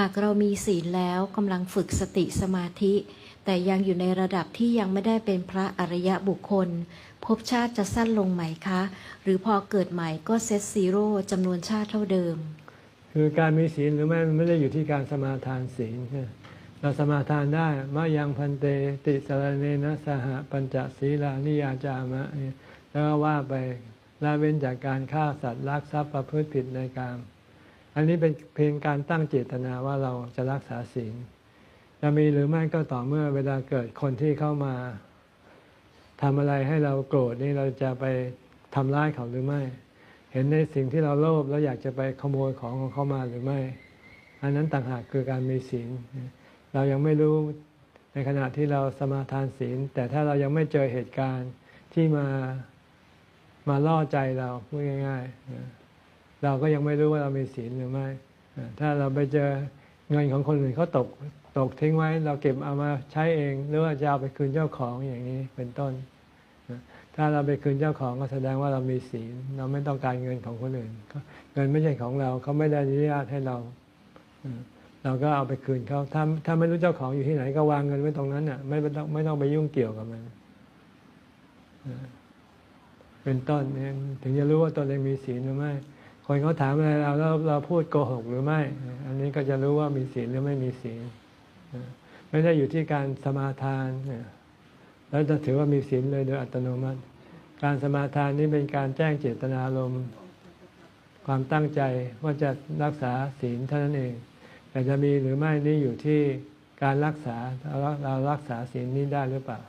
หากเรามีศีลแล้วกำลังฝึกสติสมาธิ แต่ยังอยู่ในระดับที่ยังไม่ได้เป็นพระอริยบุคคลภพชาติจะสั้นลงไหมคะ หรือพอเกิดใหม่ก็เซตซีโร่จำนวนชาติเท่าเดิม คือการมีศีลหรือไม่มันไม่ได้อยู่ที่การสมาทานศีลเราสมาทานได้มะยังพันเตติสารเนนะสหปัญจศีลานิยาจามะแล้วว่าไปละเว้นจากการฆ่าสัตว์ลักทรัพย์ประพฤติผิดในกาม อันนี้เป็นเพียงการตั้งเจตนาว่าเราจะรักษาศีลจะมีหรือไม่ก็ต่อเมื่อเวลาเกิดคนที่เข้ามาทำอะไรให้เราโกรธนี่เราจะไปทำร้ายเขาหรือไม่ เห็นในสิ่งที่เราโลภแล้วอยากจะไปขโมยของของเขามาหรือไม่ อันนั้นต่างหากคือการมีศีลเรายังไม่รู้ในขณะที่เราสมาทานศีล แต่ถ้าเรายังไม่เจอเหตุการณ์ที่มามาล่อใจเราพูดง่าย ๆ เราก็ยังไม่รู้ว่าเรามีศีลหรือไม่ ถ้าเราไปเจอเงินของคนอื่นเขาตกตกทิ้งไว้เราเก็บเอามาใช้เอง หรือว่าจะเอาไปคืนเจ้าของอย่างนี้เป็นต้น ถ้าเราไปคืนเจ้าของก็แสดงว่าเรามีศีลเราไม่ต้องการเงินของคนอื่น เงินไม่ใช่ของเราเขาไม่ได้อนุญาตให้เรา เราก็เอาไปคืนเขาถ้าถ้าไม่รู้เจ้าของอยู่ที่ไหนก็วางเงินไว้ตรงนั้นน่ะไม่ต้องไม่ต้องไปยุ่งเกี่ยวกับมันเป็นต้นเนี่ยถึงจะรู้ว่าตนเองมีศีลหรือไม่ คนเขาถามอะไรเราแล้วเราพูดโกหกหรือไม่ อันนี้ก็จะรู้ว่ามีศีลหรือไม่มีศีลไม่ได้อยู่ที่การสมาทานแล้วจะถือว่ามีศีลเลยโดยอัตโนมัติ การสมาทานนี้เป็นการแจ้งเจตนารมณ์ความตั้งใจว่าจะรักษาศีลเท่านั้นเอง แต่จะมีหรือไม่นี่อยู่ที่การรักษาเรารักษาศีลนี้ได้หรือเปล่า